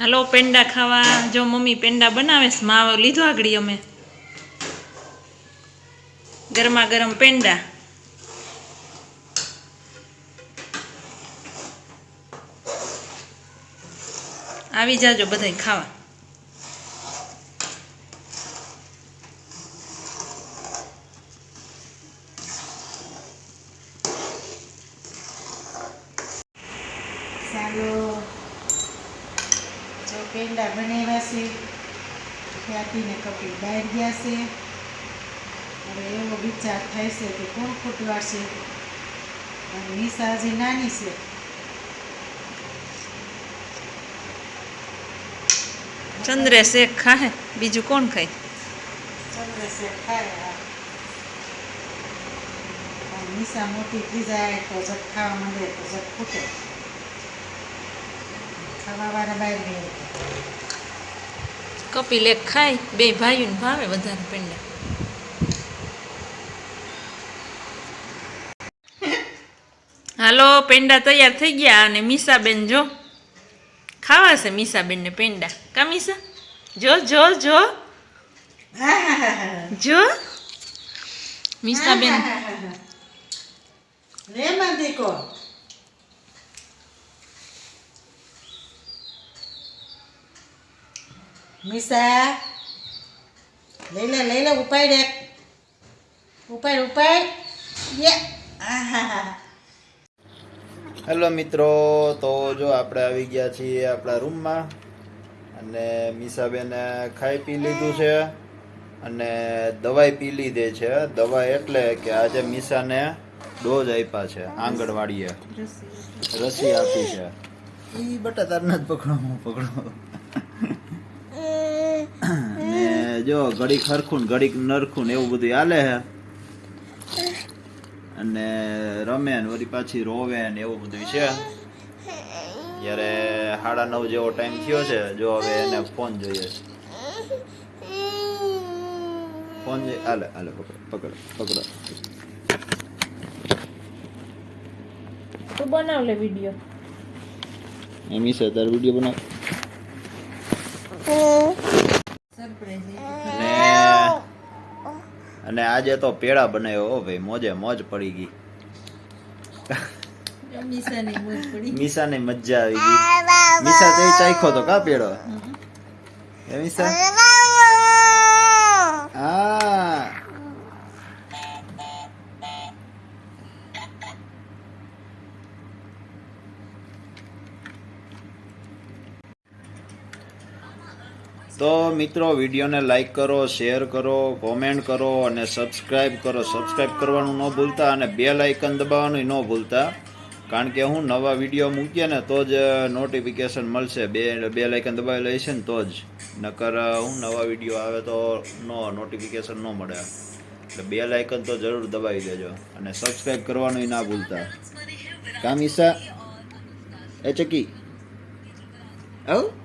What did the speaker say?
હાલો, પેંડા ખાવા. જો મમ્મી પેંડા બનાવે છે માવો લીધો આગળ અમે. ગરમા ગરમ પેંડા. આવી જાજો બધાય ખાવા. ચાલો જો પેંડા બનાવ્યા છે ખ્યાતિને કપી બહાર ગયા છે. હવે એવો વિચાર થાય છે કે કોણ ખૂટવાડશે? અને નિશા હજી નાની છે. ચંદ્રે ખાય બીજું કોણ ખાય? ચંદ્રશેખ ખાય. નિશા મોટી થઈ જાય તો જટ ખાવા માંડે તો જટ ખૂટે. કપિલ એક ખાય બે ભાઈઓને ભાવે વધારે પેંડા. હાલો પેંડા તૈયાર થઈ ગયા અને મીસાબેન જો ખાવા છે મીસાબેન ને પેંડા. કા મીસા? જો જો જો. જો. મીસાબેન. રે દીકો મિસા લઈ લે લઈ લે ઉપાડ એક. ઉપાડ ઉપાડ. યે. હેલો મિત્રો તો જો આપણે આવી ગયા છીએ આપણા રૂમમાં અને મીસાબેને ખાઈ પી લીધું છે અને દવાઈ પી લીધી છે. દવા એટલે કે આજે મીસાને ડોઝ આપ્યા છે આંગણવાડીએ. રસી. આપી છે. એ બટા તાર નથી પકડો હું પકડો. ને જો ઘડીક હરખું ઘડીક નરખું એવું બધું હાલે હે. અને રમે ને વળી પાછી રોવે ને એવું બધું છે. ત્યારે સાડા નવ જેવો ટાઈમ થયો છે. જો હવે એને ફોન જોઈએ છે. ફોન જોઈએ હાલે હાલે પકડ પકડો પકડો. તું બનાવ લે વીડિયો એમ છે તાર વીડિયો બનાવ. અને અને આજે તો પેડા બનાવ્યો હો ભાઈ મોજે મોજ પડી ગઈ. મીસા ને મજા આવી ગઈ. મીસા તો ચાખ્યો તો કા પેડો? એ મીસા હા તો મિત્રો, વિડીયોને લાઈક કરો શેર કરો કોમેન્ટ કરો અને સબસ્ક્રાઈબ કરો. સબસ્ક્રાઈબ કરવાનું ન ભૂલતા અને બે લાઇકન દબાવવાનું ન ભૂલતા. કારણ કે હું નવા વીડિયો મૂકીએ ને તો જ નોટિફિકેશન મળશે. બે બે લાઇકન દબાવી છે ને તો જ. નકર હું નવા વીડિયો આવે તો નો નોટિફિકેશન ન મળે. એટલે બે લાઇકન તો જરૂર દબાવી દેજો અને સબસ્ક્રાઈબ કરવાનું ના ભૂલતા. કામિસા એ ચકી? આવું